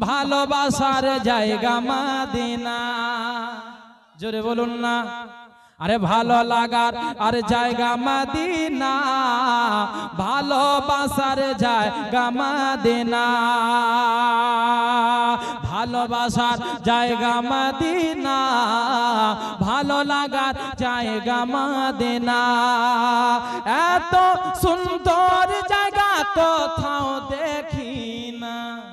ভালোবাসার জায়গা মাদিনা। জোরে বলুন না। আরে ভালো লাগার আর জায়গা মাদিনা। ভালোবাসার জায়গা মাদিনা। ভালোবাসার জায়গা মাদিনা। ভালো লাগার জায়গা মাদিনা। এত সুন্দর জায়গা তো কোথাও দেখি না।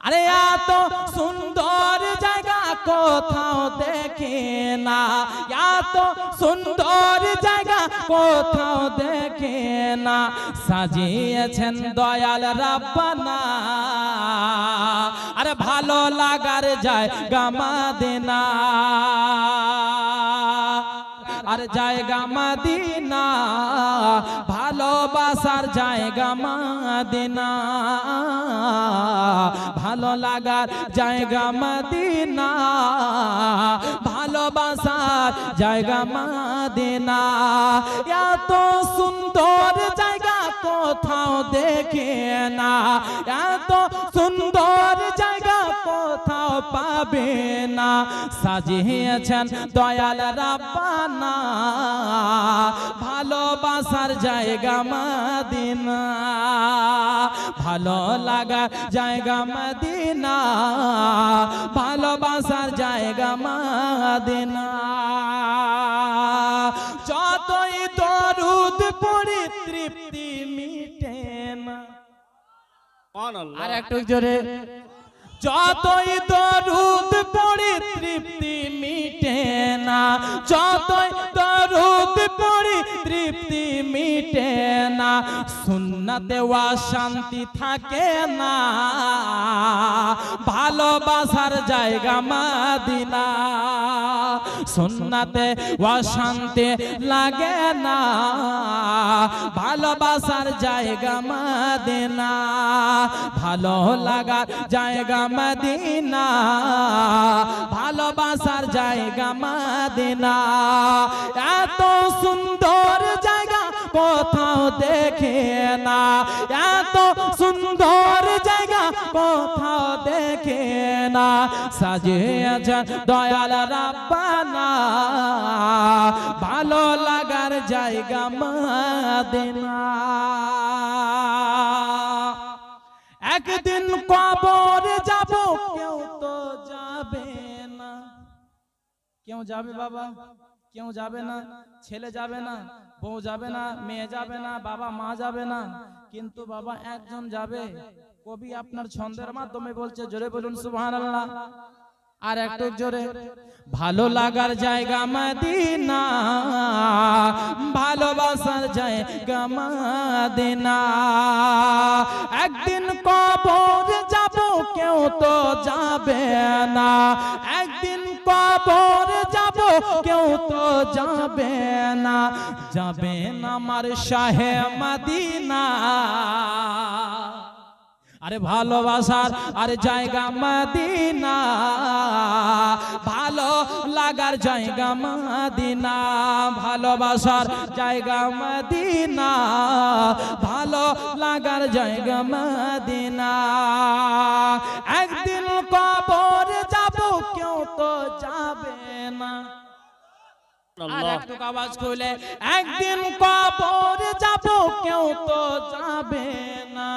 আরে এত সুন্দর জায়গা কোথাও দেখে না। এত সুন্দর জায়গা কোথাও দেখে না। সাজিয়েছেন দয়াল রাব্বানা। আরে ভালো লাগার জায়গা মাদিনা। আর জায়গা মাদিনা। ভালোবাসার জায়গা মাদিনা। ভালো লাগার জায়গা মাদিনা। ভালোবাসার জায়গা মাদিনা। এত সুন্দর জায়গা কোথাও দেখে না। এত সুন্দর জায়গা কোথাও পাবে না। সাজিয়েছেন দয়াল রাব্বানা। ভালোবাসার জায়গা মদিনা। ভালো লাগা জায়গা মদিনা। ভালোবাসার জায়গা মদিনা যতই দরুদ পড়ি তৃপ্তি মিটে না। আর একটু জোরে। যতই দরুদ পড়ি তৃপ্তি মিটে না যতই না সুন্নাতে ওয়া শান্তি থাকে না। ভালোবাসার জায়গা মাদিনা। সুন্নাতে শান্তি লাগে না। ভালোবাসার জায়গা মাদিনা। ভালো লাগার জায়গা মদিনা। ভালোবাসার জায়গা মদিনা। এত সুন্দর কোথাও দেখে না। এত সুন্দর জায়গা কোথাও দেখে না। সাজিয়েছেন দয়াল রাব্বানা। ভালো লাগার জায়গা মদিনা। একদিন কবরে যাব, কেউ তো যাবে না। কেউ যাবে বাবা? কেউ যাবে না ছেলে যাবে না বউ যাবে না মেয়ে যাবে না বাবা মা যাবে না কিন্তু বাবা একজন যাবে কবি আপনার ছন্দের মাধ্যমে বলছে জোরে বলুন সুবহানাল্লাহ আর একটু জোরে ভালো লাগার জায়গা মদিনা ভালোবাসার জায়গা মদিনা একদিন কবর যাব কেউ তো যাবে না একদিন কবর যাব, কেউ তো যাবে না। যাবে না আমার শাহে মদিনা। আরে ভালোবাসার আরে জায়গা মদিনা। ভালো লাগার জায়গা মদিনা। ভালোবাসার জায়গা মদিনা। ভালো লাগার জায়গা মদিনা। একদিন কবর কেউ তো যাবে না। আর একটু আওয়াজ খুলে একদিন কবর যাব কেউ তো যাবে না।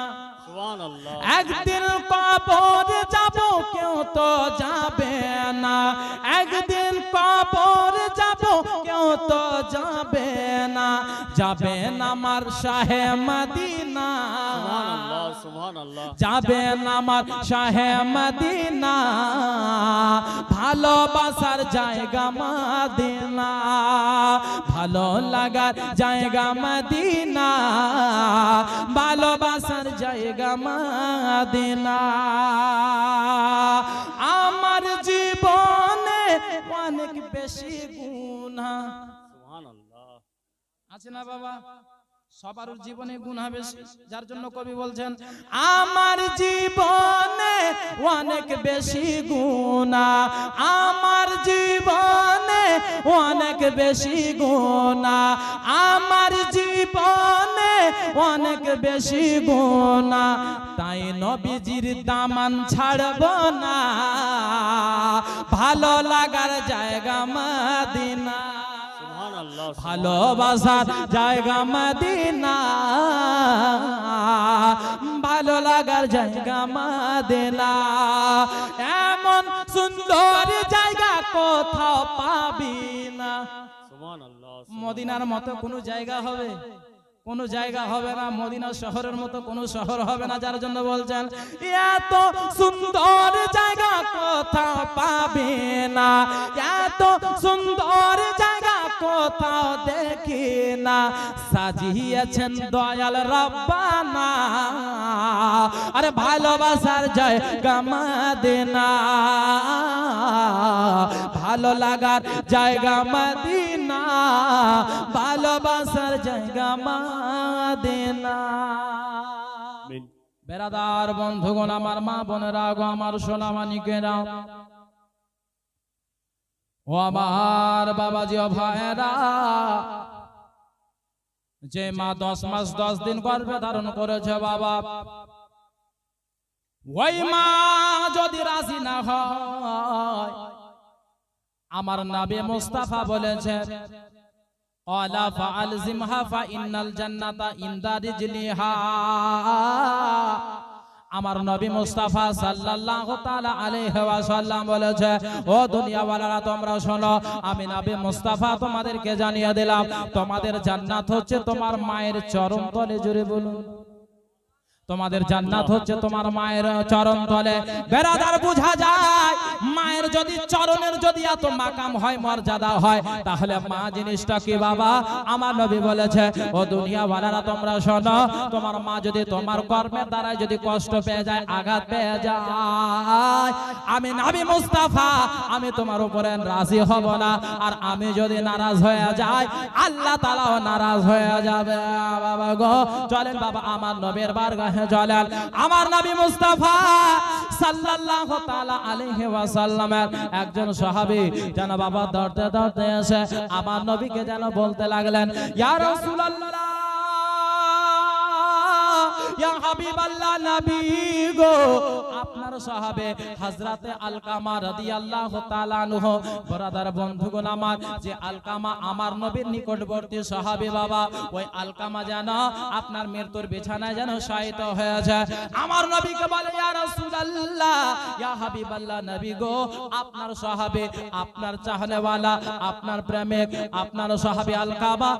একদিন কবর যাব কেউ তো যাবে না। একদিন কবর যাব কেউ তো যাবে না যাবে না আমার শাহে মদিনা সুবহানাল্লাহ সুবহানাল্লাহ যাবে না আমার শাহে মদিনা ভালোবাসার জায়গা মদিনা ভালো লাগার জায়গা মদিনা ভালোবাসার জায়গা মদিনা আমার জীবনে অনেক বেশি গুণা সুবহানাল্লাহ আছে না বাবা? সবার জীবনে গুণা বেশি যার জন্য কবি বলছেন আমার জীবনে অনেক বেশি গুণা। আমার জীবনে অনেক বেশি গুণা। আমার জীবনে অনেক বেশি গুণা। তাই নবীজির দামান ছাড়ব না। ভালো লাগার জায়গা মদিনা। ভালোবাসার জায়গা মদিনা। ভালো লাগার জায়গা মদিনা। এমন সুন্দর জায়গা কোথাও পাবি না। মদিনার মতো কোনো জায়গা হবে? কোন জায়গা হবে না মদিনা শহরের মতো কোন শহর হবে না যার জন্য বলছেন এত সুন্দর জায়গা কোথাও পাবে না এত সুন্দর জায়গা কোথাও দেখি না সাজিয়েছেন দয়াল রব্বানা আরে ভালোবাসার জায়গা মদিনা ভালো লাগার জায়গা মদিনা ভালোবাসার জায়গা মদিনা। আমিন। বেরাদার বন্ধুগণ আমার মা বোনেরা গো আমার সোনা মানিকেরা ও আমার বাবাজি ও ভাইয়েরা যে মা দশ মাস দশ দিন গর্ভে ধারণ করেছে বাবা ওই মা যদি রাজি না হয় আমার নাবি মুস্তাফা বলেছে قال فألزمها فإن الجنة عند رجلها আমার নবী মুস্তাফা সাল্লাল্লাহু তাআলা আলাইহি ওয়াসাল্লাম বলেছে ও দুনিয়াওয়ালারা তোমরা শোনো আমি নবী মুস্তাফা তোমাদেরকে জানিয়ে দিলাম তোমাদের জান্নাত হচ্ছে তোমার মায়ের চরণ তলে জুড়ে বলুন তোমাদের জান্নাত হচ্ছে তোমার মায়ের চরণ তলে। বেরাদার বোঝা যায়, মায়ের যদি চরণের যদি এত মাকাম হয়, মর্যাদা হয়, তাহলে মা জিনিসটা কি বাবা? আমার নবী বলেছে, ও দুনিয়া ওয়ালারা তোমরা শোনো, তোমার মা যদি তোমার কর্মের দ্বারা যদি কষ্ট পেয়ে যায়, আঘাত পেয়ে যায়, আমি নবী মুস্তাফা, আমি তোমার উপরে রাজি হব না। আর আমি যদি নারাজ হয়ে যাই, আল্লাহ তাআলাও নারাজ হয়ে যাবে। বাবা গো, চলেন বাবা, আমার নবীর বারগাহে চলেন আমার নবী মুস্তাফা সাল্লাল্লাহু তাআলা আলাইহি ওয়াসাল্লামের একজন সাহাবী যেন বাবা দৌড়তে দৌড়তে এসে আমার নবীকে যেন বলতে লাগলেন, ইয়া রাসূলুল্লাহ, ইয়া হাবিবাল্লাহ নবী গো আপনার সাহাবে হযরতে আলকামা রাদিয়াল্লাহু আল্লাহ আনহু। ব্রাদার বন্ধুগণ আমার, যে আলকামা আমার নবীর নিকটবর্তী সাহাবে বাবা, ওই আলকামা যেন আপনার মৃত্যুর বিছানায় যেন শায়িত হয়েছে আমার নবীকে বলে সাহাবে, আপনার চাহনেওয়ালা, আপনার প্রেমিক সাহাবে আলকামা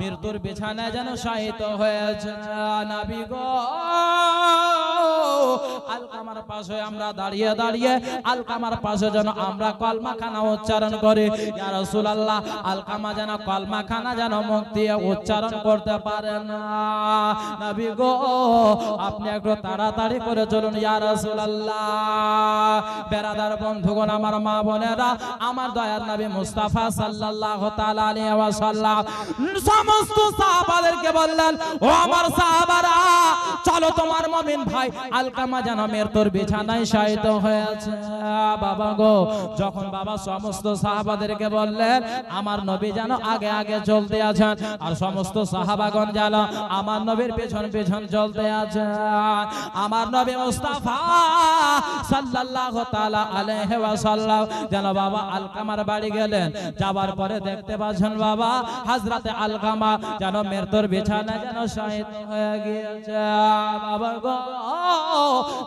মৃত্যুর বিছানায় যেন শায়িত হয়েছে নবী গো আলকামার পাশে আমরা দাঁড়িয়ে দাঁড়িয়ে আলকামার পাশে যেন আমরা কলমা খানা উচ্চারণ করি। ইয়া রাসূলুল্লাহ, আলকামা যেন কলমা খানা যেন মুখ উচ্চারণ করতে পারে না। গো, আপনি একটু তাড়াতাড়ি করে চলুন, ইয়া রাসূলুল্লাহ। বেরাদার বন্ধুগণ, আমার মা বোনেরা, আমার দয়ার নবী মুস্তাফা সাল্লাল্লাহু সমস্ত সাহাবাদেরকে বললেন, ও আমার সাহাবারা, চলো তোমার মুমিন ভাই, আলকামা যেন মৃত্যুর বিছানায় শায়িত হয়েছে। বাবা গো, যখন বাবা সমস্ত সাহাবাদেরকে বললেন, আমার নবী যেন আগে আগে চলতে আছেন, আর সমস্ত সাহাবাগণ যেন আমার নবীর পেছন পেছন চলতে আছেন। আমার নবী মুস্তাফা সাল্লাল্লাহু তাআলা আলাইহি ওয়াসাল্লাম যেন বাবা আলকামার বাড়ি গেলেন যাবার পরে দেখতে পাচ্ছেন বাবা হযরতে আলকামা যেন মৃত্যুর বিছানায় যেন শায়িত হয়ে গিয়েছে। বাবা গো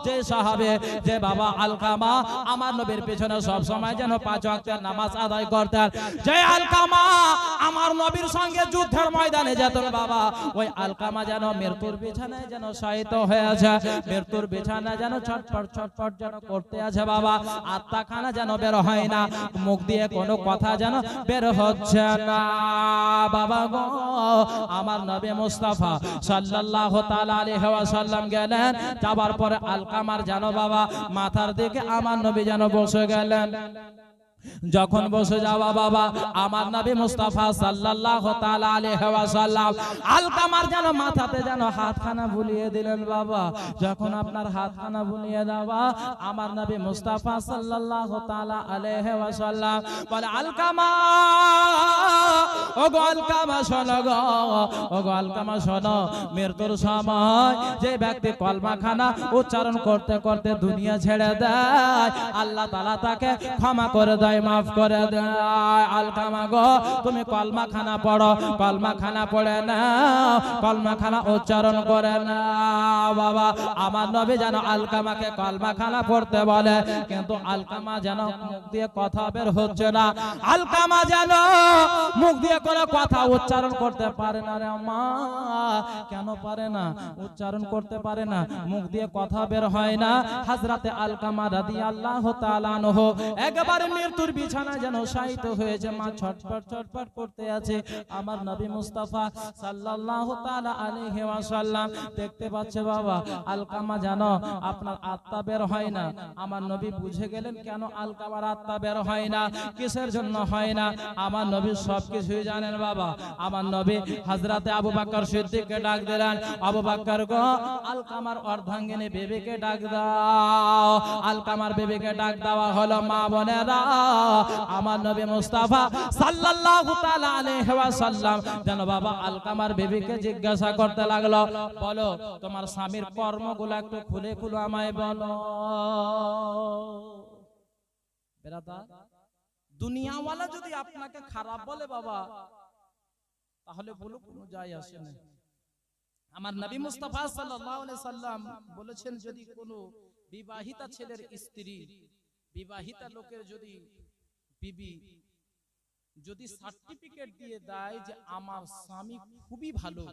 যে সাহাবে, যে বাবা আলকামা, আমার নবীর পেছনে সব সময় যেন পাঁচ ওয়াক্তের নামাজ আদায় করতেন। যে আলকামা, আমার নবীর সঙ্গে যুদ্ধের ময়দানে যেতেন বাবা। ওই আলকামা যেন মৃত্যুর বিছানায় যেন শায়িত হয়ে আছে মৃত্যুর বিছানায় যেন ছটফট ছটফট যেন করতে আছে বাবা। আত্মা খানা যেন বের হয় না, মুখ দিয়ে কোনো কথা যেন বের হচ্ছে না। বাবা গো, আমার নবী মুস্তাফা সাল্লাল্লাহু তাআলা আলাইহি ওয়াসাল্লাম গেলেন যাবার পরে আলকামার জানো বাবা মাথার দিকে আমার নবী যেন বসে গেলেন। যখন বসে যাওয়া বাবা আমার নবী মুস্তাফা সাল্লাল্লাহু তাআলা আলাইহি ওয়াসাল্লাম আলকামার যেন মাথাতে যেন হাতখানা বুলিয়ে দিলেন বাবা। যখন আপনার হাতখানা বুলিয়ে দেওয়া আমার নবী মুস্তাফা সাল্লাল্লাহু তাআলা আলাইহি ওয়াসাল্লাম বলে আলকামা ও গো আলকামা শোনো গো ও গো আলকামা শোনো মৃত্যুর সময় যে ব্যক্তি কলমাখানা উচ্চারণ করতে করতে দুনিয়া ছেড়ে দেয় আল্লাহ তাআলা তাকে ক্ষমা করে দেয়। মাফ করে আলকামা গো, তুমি কলমা খানা পড়ো কলমা খানা পড়ে নাও কলমা খানা উচ্চারণ করে নাও। বাবা, আমার নবী যেন আলকামাকে কলমা খানা পড়তে বলে, কিন্তু আলকামা যেন মুখ দিয়ে কথা বের হচ্ছে না। আলকামা যেন মুখ দিয়ে কোনো কথা উচ্চারণ করতে পারে না রে মা কেন পারে না? উচ্চারণ করতে পারে না, মুখ দিয়ে কথা বের হয় না। হাজরাতে আলকামা রাদিয়াল্লাহু তাআলা আনহু, একবারে মৃত্যুর বিছানায় যেন শায়িত হয়েছে, মা ছটফট ছটফট করতে আছে। আমার নবী মুস্তাফা সাল্লাল্লাহু তাআলা আলাইহি ওয়াসাল্লাম দেখতে পাচ্ছে, বাবা, আলকামা জানো আপনার আত্মা বের হয় না। আমার নবী বুঝে গেলেন কেন আলকামার আত্মা বের হয় না, কিসের জন্য হয় না? আমার নবী সবকিছুই জানেন, বাবা। আমার নবী হযরতে আবু বকর সিদ্দিককে ডাক দিলেন, আবু বকর গো, আলকামার অর্ধাঙ্গিনী বেবিকে ডাক দাও। আলকামার বেবিকে ডাক দেওয়া হলো মা বোনেরা। আমার নবী মুস্তাফা সাল্লাল্লাহু তাআলা আলাইহি ওয়াসাল্লাম, যেন বাবা আলকামার বেবিকে জিজ্ঞাসা করতে লাগল, বলো, তোমার স্বামীর কর্মগুলো একটু খুলে খুলে আমায় বলো। বেরাদা দুনিয়াওয়ালা যদি আপনাকে খারাপ বলে বাবা, তাহলে বলো কোনো যায় আসে না। আমার নবী মুস্তাফা সাল্লাল্লাহু আলাইহি সাল্লাম বলেছেন, যদি কোনো বিবাহিতা ছেলের স্ত্রী, বিবাহিতা লোকের যদি বিবি, যদি সার্টিফিকেট দিয়ে দেয় যে আমার স্বামী খুবই ভালো,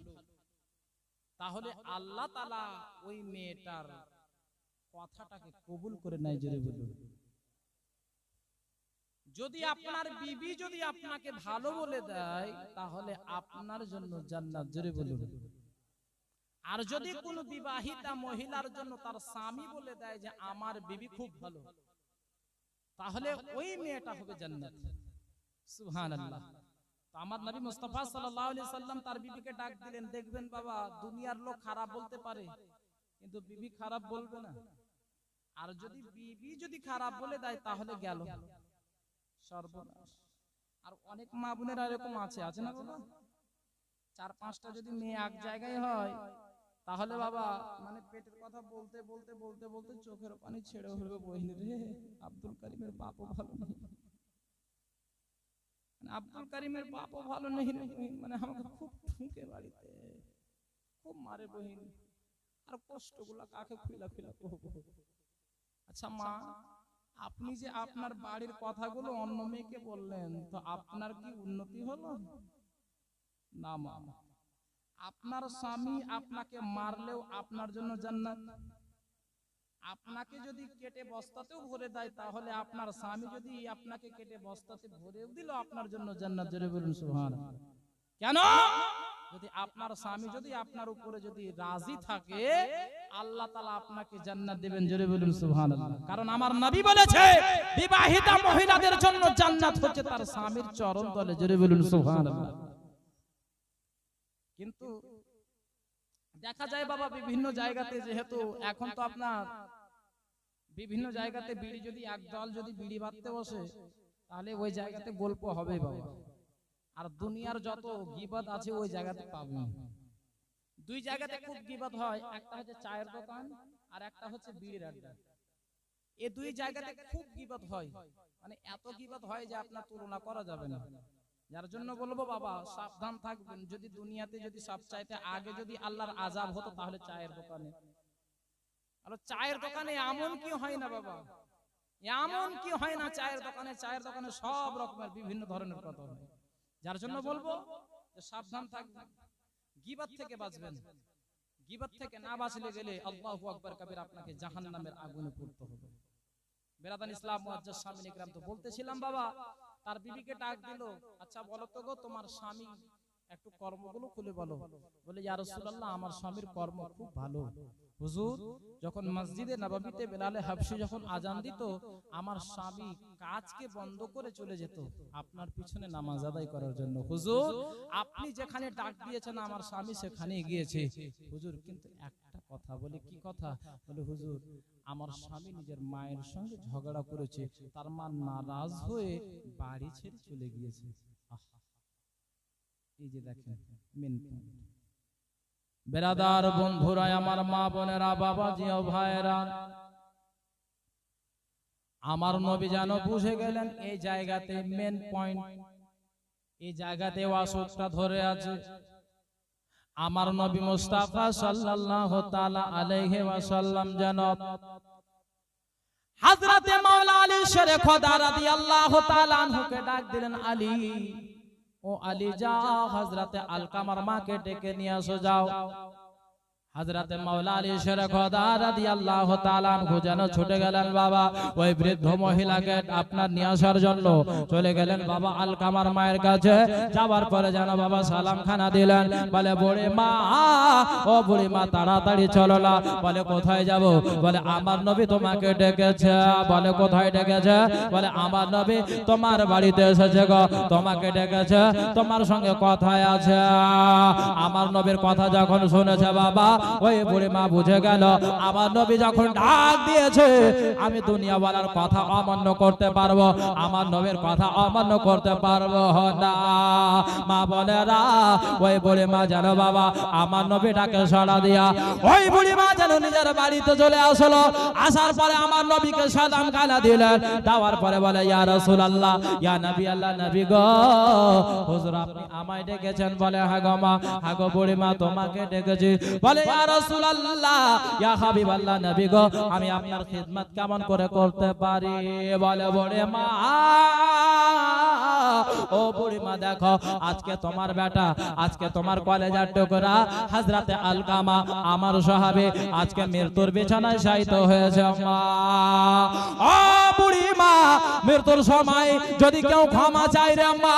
তাহলে আল্লাহ তালা ওই মেয়েটার কথাটাকে কবুল করে নেয় জোরে বলুন। যদি আপনার বিবি যদি আপনাকে ভালো বলে দেয়, তাহলে আপনার জন্য জান্নাত, জোরে বলুন। আর যদি কোনো বিবাহিতা মহিলার জন্য তার স্বামী বলে দেয় যে আমার বিবি খুব ভালো তাহলে ওই মেয়েটা হবে জান্নাত। সুবহানাল্লাহ। তো আমার নবী মুস্তাফা সাল্লাল্লাহু আলাইহি সাল্লাম তার বিবিকে ডাক দিলেন দেখবেন বাবা দুনিয়ার লোক খারাপ বলতে পারে কিন্তু বিবি খারাপ বলবে না। আর যদি বিবি যদি খারাপ বলে দেয় তাহলে গেল। সর্বনাশ। আর অনেক মা বোনেরা এরকম আছে আছে না বাবা? চার পাঁচটা যদি মেয়ে এক জায়গায় হয় তাহলে বাবা মানে পেটের কথা বলতে বলতে বলতে বলতে চোখের পানি ছেড়ে হলবে বহিনী রে আব্দুল করিমের বাপও ভালো নেই। মানে আব্দুল করিমের বাপও ভালো নেই মানে আমাকে খুব ঠুকে বাড়িতে। খুব মারে বহিন। আর কষ্টগুলা কাকে খুইলা খুইলা করব আচ্ছা মা আপনি যে আপনার বাড়ির কথাগুলো অন্য মেয়েকে বললেন তো আপনার কি উন্নতি হলো? না মা। আপনার স্বামী আপনাকে মারলেও আপনার জন্য জান্নাত। আপনাকে যদি কেটে বস্তাতেও ভরে দেয় তাহলে আপনার স্বামী যদি আপনাকে কেটে বস্তাতে ভরেও দিল আপনার জন্য জান্নাত। জোরে বলুন সুবহান কেন? যদি আপনার স্বামী যদি আপনার উপরে যদি রাজি থাকে আল্লাহ তাআলা আপনাকে জান্নাত দেবেন। জোরে বলুন সুবহানাল্লাহ। কারণ আমার নবী বলেছে বিবাহিতা মহিলাদের জন্য জান্নাত হচ্ছে তার স্বামীর চরণ তলে। জোরে বলুন সুবহানাল্লাহ। কিন্তু দেখা যায় বাবা বিভিন্ন জায়গাতে যেহেতু এখন তো আপনার বিভিন্ন জায়গাতে বিড়ি যদি এক দল যদি বিড়ি বাঁধতে বসে তাহলে ওই জায়গাতে গল্প হবে বাবা। আর দুনিয়ার যত গিবাদ আছে ওই জায়গাতে পাবেন দুই জায়গাতে খুব গিবাদ হয় একটা হচ্ছে চায়ের দোকান আর একটা হচ্ছে বিড়ির আড্ডা। এই দুই জায়গাতে খুব গিবাদ হয়। মানে এত গিবাদ হয় যে আপনার তুলনা করা যাবে না। যার জন্য বলব বাবা, সাবধান থাকবেন। যদি দুনিয়াতে যদি সব চাইতে আগে যদি আল্লাহর আজাব হতো, তাহলে চায়ের দোকানে। আর চায়ের দোকানে এমন কি হয় না বাবা? এমন কি হয় না চায়ের দোকানে? চায়ের দোকানে সব রকমের বিভিন্ন ধরনের কথা হয়। যার জন্য বলব সাবধান থাকবেন। গিবাত থেকে বাঁচবেন। গিবাত থেকে না বাঁচলে গেলে আল্লাহু আকবার কবির আপনাকে জাহান্নামের আগুনে পড়তে হবে। বেরাদান ইসলাম মুআজ্জাজ স্বামী ইকরাম তো বলতেছিলাম, বাবা তার বিবিকে ডাক দিল আচ্ছা বলো তো গো, তোমার স্বামী একটু কর্মগুলো খুলে বলো। বলে, ইয়া রাসূলুল্লাহ, আমার স্বামীর কর্ম খুব ভালো। হুজুর, যখন মসজিদে নববীতে বেলালে হাবশি যখন আজান দিত, আমার স্বামী কাজকে বন্ধ করে চলে যেত আপনার পিছনে নামাজ আদায় করার জন্য। হুজুর, আপনি যেখানে ডাক দিয়েছেন, আমার স্বামী সেখানে গিয়েছে। হুজুর, কিন্তু একটা কথা বলে, কি কথা? বলে, হুজুর, আমার স্বামী নিজের মায়ের সঙ্গে ঝগড়া করেছে, তার মা নারাজ হয়ে বাড়ি ছেড়ে চলে গিয়েছে। এই যে দেখেন মেন বেরাদার বন্ধুরা, আমার মা বোনেরা, বাবা জিও ভাইরা আমার নবী যেন বুঝে গেলেন, এই জায়গাতে মেন পয়েন্ট এই জায়গাতে ওয়াসুদটা ধরে আছে। আমার নবী মুস্তাফা সাল্লাল্লাহু তাআলা আলাইহি ওয়াসাল্লাম যেন হযরতে মাওলা আলী শরে খোদা রাদিয়াল্লাহু তাআলা আনহুকে ডাক দিলেন, আলী, ও আলী যাও হযরতে আলকামার মাকে ডেকে নিয়ে আসো, যাও। হযরতে মাওলা আলী শেরে খোদা রাদিয়াল্লাহু তাআলা আনহু যেন ছুটে গেলেন বাবা ওই বৃদ্ধ মহিলাকে আপনার নিয়ে আসার জন্য চলে গেলেন বাবা আলকামার মায়ের কাছে যাবার পরে যেন বাবা সালাম খানা দিলেন বলে বুড়ি মা ও বুড়ি মা তাড়াতাড়ি চলো না। বলে কোথায় যাব? বলে আমার নবী তোমাকে ডেকেছে। বলে কোথায় ডেকেছে? বলে আমার নবী তোমার বাড়িতে এসেছে গো তোমাকে ডেকেছে তোমার সঙ্গে কথায় আছে আমার নবীর কথা যখন শুনেছে বাবা ওই বুড়ি মা বুঝে গেল, আমার নবী যখন ডাক দিয়েছে, আমি দুনিয়া বলার কথা অমান্য করতে পারব, আমার নবীর কথা অমান্য করতে পারব না। মা বলে, রা, ওই বুড়ি মা জানো বাবা, আমার নবীটাকে সাড়া দিয়া, ওই বুড়ি মা যেন নিজের বাড়িতে চলে আসলো, আসার পরে আমার নবীকে সালাম কালা দিলেন, দেওয়ার পরে বলে, ইয়া রাসূলুল্লাহ, ইয়া নবী আল্লাহ, নবী গো, হুজুর আপনি আমায় ডেকেছেন বলে হ্যাঁ গো মা হ্যাঁ গো বুড়ি মা, তোমাকে ডেকেছি। বলে আমি আপনার খিদমত কেমন করে করতে পারি? বলে বুড়ি মা, ও বুড়ি মা, দেখো, আজকে তোমার বেটা, আজকে তোমার কলেজার টুকরা হাজরাতে আলকামা, আমার সাহাবে, আজকে মৃত্যুর বিছানায় শায়িত হয়েছে, মা। ও বুড়ি মা, মৃত্যুর সময় যদি কেউ ক্ষমা চাই রে মা,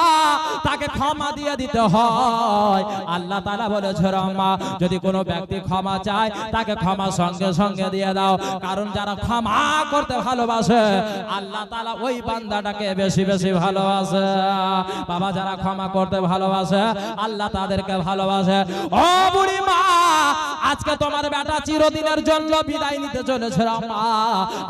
তাকে ক্ষমা দিয়ে দিতে হয়। আল্লাহ তাআলা বলেছে মা, যদি কোনো ব্যক্তি ক্ষমা চায়, তাকে ক্ষমা সঙ্গে সঙ্গে দিয়ে দাও। কারণ যারা ক্ষমা করতে ভালোবাসে, আল্লাহ তালা ওই বান্দাটাকে বেশি বেশি ভালোবাসে। বাবা, যারা ক্ষমা করতে ভালোবাসে, আল্লাহ তাদেরকে ভালোবাসে। ও বুড়ি মা আজকে তোমার বেটা চিরদিনের জন্য বিদায় নিতে চলেছে মা।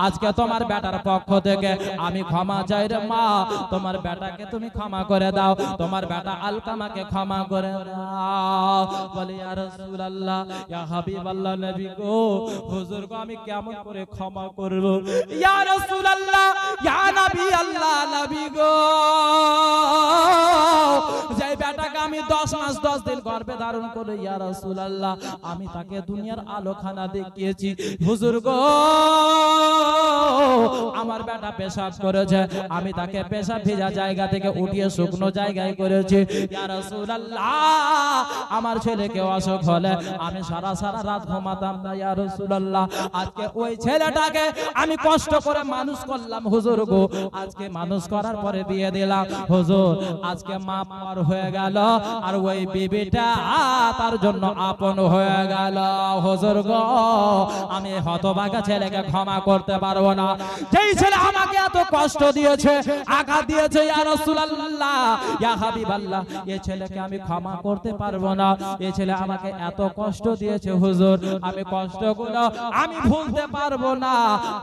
আজকে তোমার বেটার পক্ষ থেকে আমি ক্ষমা চাই রে মা। তোমার বেটাকে তুমি ক্ষমা করে দাও। তোমার বেটা আলকামাকে ক্ষমা করে দাও। বলে, ইয়া রাসূলুল্লাহ, ইয়া হাবিবাল্লাহ নবী গো, হুজুর গো, আমি কেমন করে ক্ষমা করব? ইয়া রাসূলুল্লাহ, ইয়া নবী আল্লাহ নবী গো বেটাকে আমি 10 মাস 10 দিন গর্ভে ধারণ করে, ইয়া রাসূলুল্লাহ, আমি তাকে দুনিয়ার আলোখানা দেখিয়েছি। হুজুর গো আমার বেটা পেশাব করেছে। আমি তাকে পেশাব ভেজা জায়গা থেকে উঠিয়ে শুকনো জায়গায় করেছি। ইয়া রাসূলুল্লাহ আমার ছেলেকে অসুখ হলে আমি সারা সারা রাত ঘুমাতাম না ইয়া রাসূলুল্লাহ। আজকে ওই ছেলেটাকে আমি কষ্ট করে মানুষ করলাম হুজুর গো। আজকে মানুষ করার পরে দিয়ে দিলাম হুজুর। আজকে মা পার হয়ে গেল আর ওই বিবিটা তার জন্য আপন হয়ে গেল। হুজুর গো, আমি ছেলেকে ক্ষমা করতে পারব না। যেই ছেলে আমাকে এত কষ্ট দিয়েছে, আঘাত দিয়েছে, ইয়া রাসূলুল্লাহ, ইয়া হাবিবাল্লাহ এই ছেলেকে আমি ক্ষমা করতে পারব না। এই ছেলে আমাকে এত কষ্ট দিয়েছে হুজুর, আমি কষ্টগুলো আমি ভুলতে পারব না।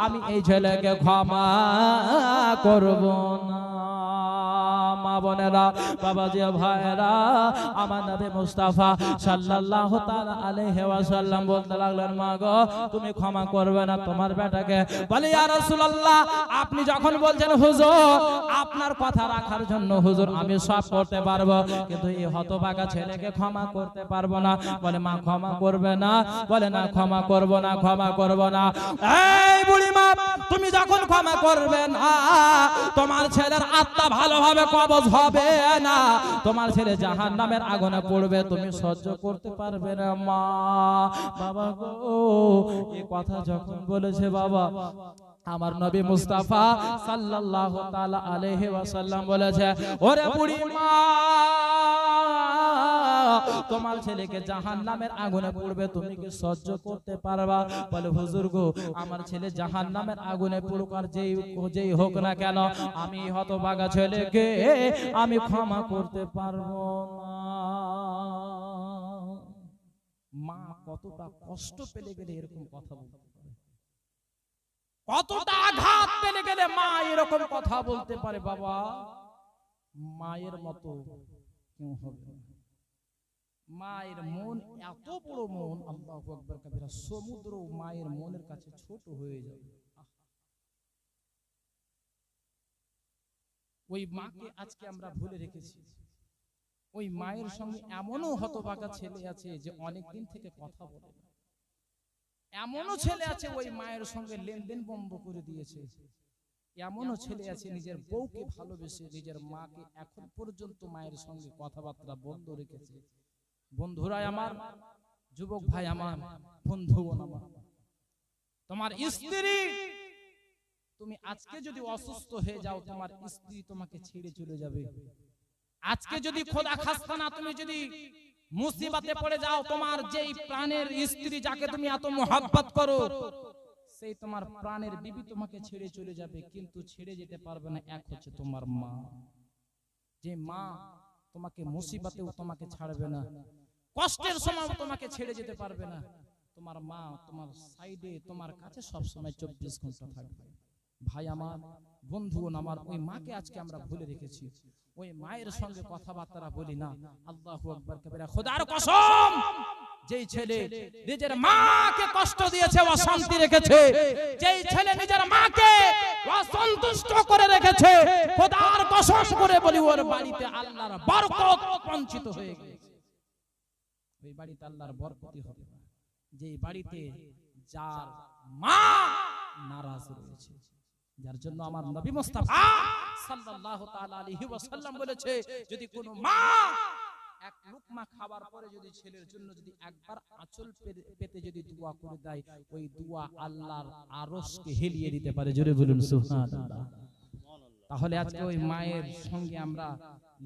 আমি এই ছেলেকে ক্ষমা করব না। বোনেরা বাবাজি ভাইরা আমার নবী মুস্তাফা সাল্লাল্লাহু তাআলা আলাইহি ওয়াসাল্লাম বলতে লাগলেন, মা গো, তুমি ক্ষমা করবে না তোমার বেটাকে। বলে, ইয়া রাসূলুল্লাহ, আপনি যখন বলছেন, হুজুর, আপনার কথা রাখার জন্য হুজুর আমি সব করতে পারব, কিন্তু এই হতভাগা ছেলেকে ক্ষমা করতে পারব না। বলে, মা, ক্ষমা করবে না? বলে, না, ক্ষমা করব না, ক্ষমা করব না। এই বুড়ি মা তুমি যখন ক্ষমা করবে না, তোমার ছেলের আত্মা ভালোভাবে কবজ হবে না। তোমার ছেলে জাহান নামের আগুনে পড়বে, তুমি সহ্য করতে পারবে না, মা। বাবা গো এই কথা যখন বলেছে বাবা, আমার নবী মুস্তাফা সাল্লাল্লাহু তাআলা আলাইহি ওয়াসাল্লাম বলেছে, ওরে বুড়ি মা তোমার ছেলেকে জাহান নামের আগুনে পড়বে, তুমি কি সহ্য করতে পারবা? বলে, হুজুর গো, আমার ছেলে জাহান নামের আগুনে পড়ুক আর যেই যেই হোক না কেন, আমি হতভাগা ছেলেকে আমি ক্ষমা করতে পারব মা কতটা কষ্ট পেলে গেলে এরকম কথা কতটা আঘাত পেলে গেলে মা এরকম কথা বলতে পারে, বাবা? মায়ের মতো কেউ হবে না। মায়ের মন এত বড় মন আল্লাহ আকবর কবিরা সমুদ্র মায়ের মনের কাছে ছোট হয়ে যাবে। ওই মাকে আজকে আমরা ভুলে রেখেছি। ওই মায়ের সঙ্গে এমনও হতভাগা ছেলে আছে যে অনেক দিন থেকে কথা বলে। না। এমনও ছেলে আছে ওই মায়ের সঙ্গে লেনদেন বন্ধ করে দিয়েছে। এমনও ছেলে আছে নিজের বউকে ভালোবেসে নিজের মাকে এখন পর্যন্ত মায়ের সঙ্গে কথাবার্তা বন্ধ রেখেছে। বন্ধুরা আমার, যুবক ভাই আমার, বন্ধুগণ আমার। তোমার স্ত্রী, তুমি আজকে যদি অসুস্থ হয়ে যাও, তোমার স্ত্রী তোমাকে ছেড়ে চলে যাবে। আজকে যদি খোদা খাস্তা না তুমি যদি মুসিবাতে পড়ে যাও, তোমার যেই প্রাণের স্ত্রী যাকে তুমি এত মোহাব্বত করো, সেই তোমার প্রাণের বিবি তোমাকে ছেড়ে চলে যাবে, কিন্তু ছেড়ে যেতে পারবে না, এক হচ্ছে তোমার মা। যে মা তোমাকে মুসিবাতেও তোমাকে ছাড়বে না কষ্টের সময় তোমাকে ছেড়ে যেতে পারবে না। তোমার মা তোমার সাইডে তোমার কাছে সব সময় চব্বিশ ঘণ্টা থাকবে। ভাই আমার বন্ধুগণ আমার ওই মাকে আজকে আমরা ভুলে রেখেছি। ওই মায়ের সঙ্গে কথাবার্তা বলি না। আল্লাহু আকবার কবিরা খোদার কসম! যেই ছেলে নিজের মাকে কষ্ট দিয়েছে অশান্তি রেখেছে। যেই ছেলে নিজের মাকে অসন্তুষ্ট করে রেখেছে। খোদার কসম করে বলি ওর বাড়িতে আল্লাহর বরকত বঞ্চিত হয়ে গেছে ওই বাড়িতে আল্লাহর বরকতি হবে। যেই বাড়িতে যার মা নারাজ রয়েছে যার জন্য আমার নবী মুস্তাফা সাল্লাল্লাহু তাআলা আলাইহি ওয়াসাল্লাম বলেছে যদি কোনো মা এক লুকমা খাবার পরে যদি ছেলের জন্য যদি একবার আঁচল পেতে যদি দোয়া করে দেয় ওই দোয়া আল্লাহর আরশকে হেলিয়ে দিতে পারে। জোরে বলুন সুবহানাল্লাহ। তাহলে আজকে ওই মায়ের সঙ্গে আমরা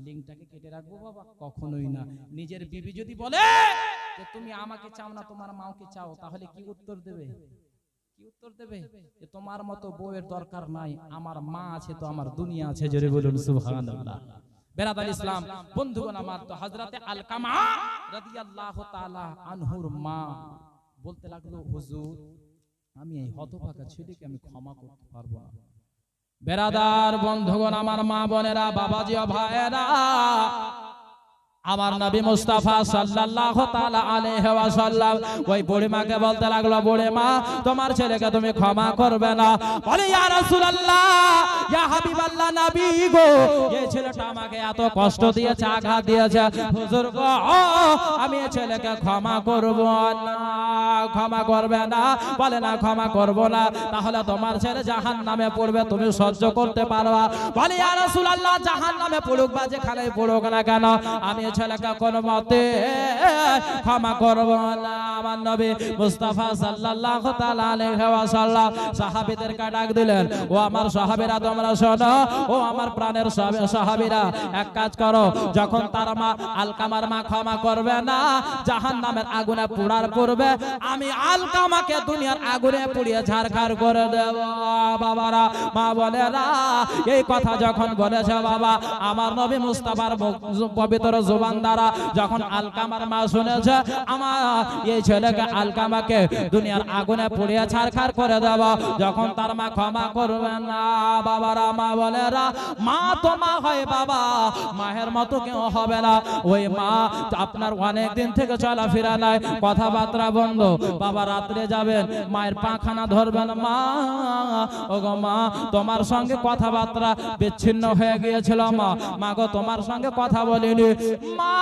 লিঙ্কটাকে কেটে রাখব বাবা কখনোই না। নিজের বিবি যদি বলে যে তুমি আমাকে চাও না তোমার মাকে চাও তাহলে কি উত্তর দেবে? কি উত্তর দেবে? যে তোমার মতো বউয়ের দরকার নাই আমার মা আছে তো আমার দুনিয়া আছে জোরে বলুন সুবহানাল্লাহ। বেরাদাল ইসলাম বন্ধুগণ আমার তো হযরতে আলকামা রাদিয়াল্লাহু তাআলা আনহুর মা বলতে লাগল হুজুর আমি এই হতভাগা ছেলেকে আমি ক্ষমা করতে পারব না। বেরাদার বন্ধুগণ, আমার মা বোনেরা, বাবাজি ভাইয়েরা, আমার নবী মুস্তাফা সাল্লাল্লাহু তাআলা আলাইহি ওয়াসাল্লাম ওই বুড়ি মাকে বলতে লাগল, বুড়ি মা, তোমার ছেলেকে তুমি ক্ষমা করবে না। বলে, ইয়া রাসূলুল্লাহ হাবিবাল্লাহ নবী গো। এই ছেলেটা আমাকে এত কষ্ট দিয়েছে আঘাত দিয়েছে। হুজুর গো আমি এই ছেলেকে ক্ষমা করব না ক্ষমা করবে না। বলে না ক্ষমা করব না। তাহলে তোমার ছেলে জাহান্নামে পড়বে তুমি সহ্য করতে পারবা বলে ইয়া রাসূলুল্লাহ জাহান্নামে পড়ুক বা যেখানে পড়ুক না কেন আমি এই ছেলেকে কোনো মতে ক্ষমা করব না। আমার নবী মুস্তাফা সাল্লাল্লাহু তাআলা আলাইহি ওয়াসাল্লাম সাহাবীদেরকে ডাক দিলেন ও আমার সাহাবীরা তোমরা ও আমার প্রাণের এক কাজ করো, যখন তার মা আলকামার মা ক্ষমা করবে না আগুনে আমি আলকামাকে দুনিয়ার আগুনে পুড়িয়ে ঝাড়খার করে দেব। বাবারা, মা এই কথা যখন বলেছে বাবা, আমার নবী মুস্তাফার পবিত্র জুবান দ্বারা যখন আলকামার মা শুনেছে আমার এই ছেলেকে আলকামাকে দুনিয়ার আগুনে পুড়িয়ে ছাড়খার করে দেব, যখন তার মা ক্ষমা করবে না। বাবারা মা বোনেরা মা তো মা হয় বাবা, মায়ের মতো কেউ হবে না। ওই মা আপনার অনেক দিন থেকে চলাফেরা নাই, কথাবার্তা বন্ধ। বাবা রাত্রে যাবেন, মায়ের পাখানা ধরবেন, মা ও গো মা, তোমার সঙ্গে কথাবার্তা বিচ্ছিন্ন হয়ে গিয়েছিল মা। মা গো, তোমার সঙ্গে কথা বলিনি। মা,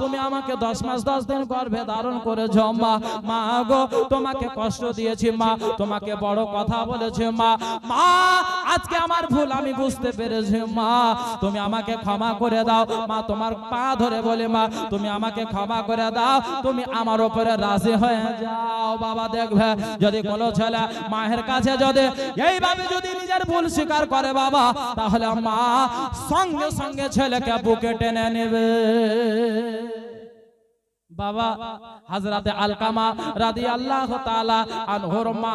তুমি আমাকে দশ মাস, দশ দিন গর্ভে ধারণ করেছ মা। মা গো, তোমাকে কষ্ট দিয়েছি মা, তোমাকে বড় কথা বলেছে মা। মা আজকে আমার ভুল, আমি বুঝতে পেরেছি, মা। তুমি আমাকে ক্ষমা করে দাও। মা, তোমার পা ধরে বলে, মা, তুমি আমাকে ক্ষমা করে দাও। তুমি আমার উপরে রাজি হয়ে যাও। বাবা, দেখবে, যদি কোনো ছেলে মায়ের কাছে যদি এইভাবে যদি নিজের ভুল স্বীকার করে, বাবা, তাহলে মা সঙ্গে সঙ্গে ছেলেকে বুকে টেনে নেবে। বাবা হাজরাতে আলকামা রাদি আল্লাহ তাআলা আনহুর মা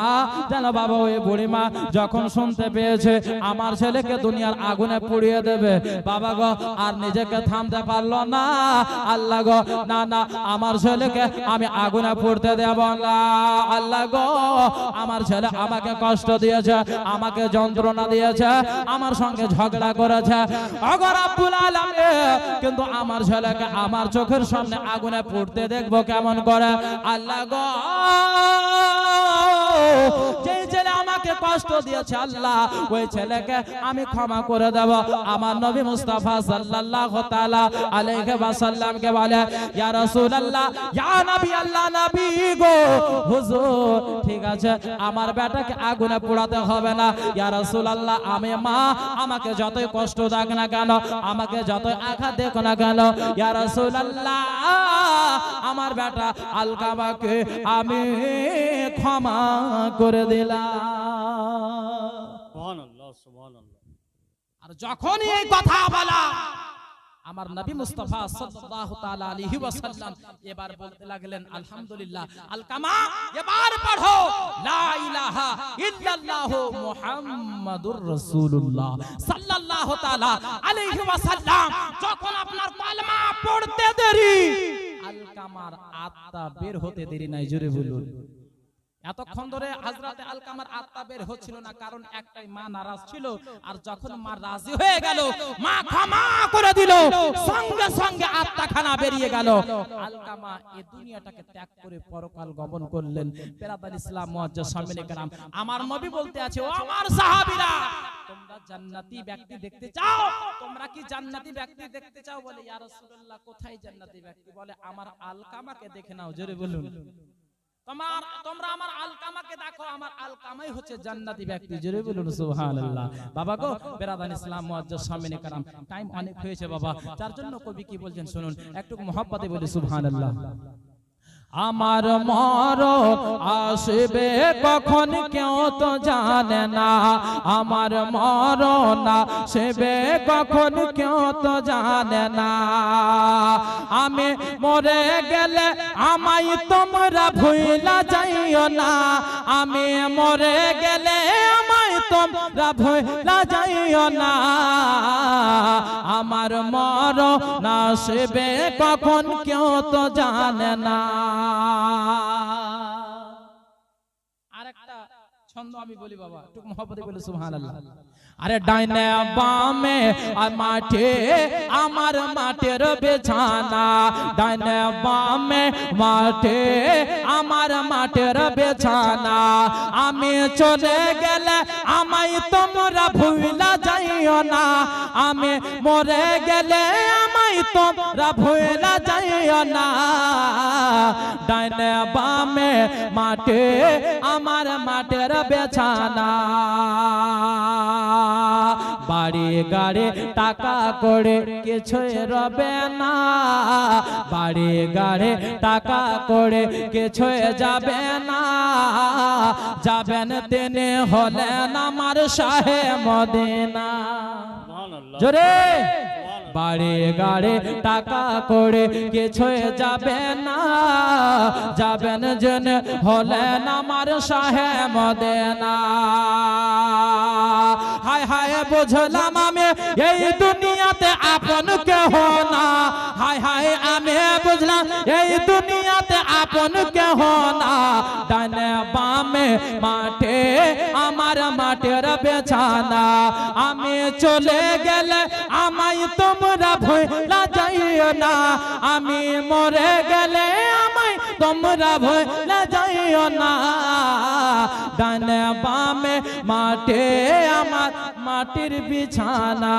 জানো বাবা, ওই বুড়ি মা যখন শুনতে পেয়েছে আমার ছেলেকে দুনিয়ার আগুনে পুড়িয়ে দেবে, বাবা গো, আর নিজেকে থামতে পারল না। আল্লাহ গো, না না, আমার ছেলেকে আমি আগুনে পুড়তে দেব না। আল্লাহ গো, আমার ছেলে আমাকে কষ্ট দিয়েছে, আমাকে যন্ত্রণা দিয়েছে, আমার সঙ্গে ঝগড়া করেছে। অগর আব্দুল আলম কিন্তু আমার ছেলেকে আমার চোখের সামনে আগুনে পুড়তে দেখব কেমন করে? আল্লাহ গো! আমাকে কষ্ট আল্লাহ, ওই ছেলেকে আমি ক্ষমা করে আমার নবী মুস্তাফা বলে, ইয়া আল্লাহ নবী গো! ঠিক আছে, আমার বেটাকে আগুনে পোড়াতে হবে না। ইয়া রাসূলুল্লাহ, আমি মা, আমাকে যতই কষ্ট দাগ না কেন, আমাকে যতই আঘাত দেখ না কেন। ইয়া রাসূলুল্লাহ আমার বেটা আলকাবাকে আমি ক্ষমা করে দিলাম। আর যখনই এই কথা বলা আমার নবী মুস্তাফা সাল্লাল্লাহু তাআলা আলাইহি ওয়াসাল্লাম এবার বলতে লাগলেন, আলহামদুলিল্লাহ, আলকামা, এবার পড়ো, লা ইলাহা ইল্লাল্লাহু মুহাম্মাদুর রাসূলুল্লাহ সাল্লাল্লাহু তাআলা আলাইহি ওয়াসাল্লাম। যখন আপনার কালমা পড়তে দেরি, আলকামার আত্মা বের হতে দেরি নাই, জোরে বলুন। এতক্ষণ ধরে হাজরাতে আলকামার আত্মা বের হচ্ছিল না, কারণ একটাই মা নারাজ ছিল, আর যখন মা রাজি হয়ে গেল, মা ক্ষমা করে দিল, সঙ্গে সঙ্গে আত্মা খানা বেরিয়ে গেল। আলকামা এ দুনিয়াটাকে ত্যাগ করে পরকাল গমন করলেন। পেরাদার ইসলাম মুআজ্জাজ সামনে গেলাম আমার নবী বলতে আছে, ও আমার সাহাবীরা, তোমরা জান্নাতি ব্যক্তি দেখতে চাও? তোমরা কি জান্নাতি ব্যক্তি দেখতে চাও? বলে, ইয়া রাসূলুল্লাহ, কোথায় জান্নাতি ব্যক্তি? বলে, আমার আলকামাকে দেখে নাও, জোরে বলুন। তোমার, তোমরা আমার দেখো আমার হচ্ছে জান্নাতি ব্যক্তি। বাবা টাইম অনেক হয়েছে বাবা। তার জন্য কবি কি বলছেন শুনুন একটু মহাব্বাতে বলি, সুবহানাল্লাহ। আমার মর আসবে কখন কেউ তো জানে না। আমার মর না সেবে কখন কেউ তো জানে না। আমি মরে গেলে আমায় তোমরা ভুইলা যাইও না। আমি মরে গেলে আমায় তোমরা ভুইলা যাইও না। আমার মর না সেবে কখন কেউ তো জানে না। আরেকটা ছন্দ আমি বলি বাবা, একটু মহব্বতে বলি, সুবহানাল্লাহ। আরে ডাইনে বামে মাঠে, আমার মাঠের বেছানা। ডাইনে বামে, মাঠে, আমার মাঠের বেছানা। আমি চলে গেলে আমায় তোমরা ভুলা যাইও না। আমি মরে গেলে তোমরা ভুইলা যাইও না। ডাইনে বামে মাঠে আমার মাঠের বেছানা। বাড়ি গাড়ি টাকা করে কিছুই রবে না। বাড়ি গাড়ি টাকা করে কিছুই যাবে না। যাবেন তিনি হলেন আমার শাহে মদিনা। জোরে। বাড়ি গাড়ি টাকা করে কিছুই যাবে না। যাবেন জন হলেন আমার শাহে মদেনা। হায় হায় বুঝলাম আমি, এই দুনিয়াতে আপন কেহ না। হায় হায় আমি বুঝলাম, এই দুনিয়াতে আপন কেহ না। ডানে বামে মাঠে, আমার মাঠের বেছানা আমি চলে গেলে আমায় তোমরা ভয়লা যাইও না। আমি মরে গেলে আমায় তোমরা ভয়লা যাইও না। ডানে বামে মাঠে আমার মাটির বিছানা।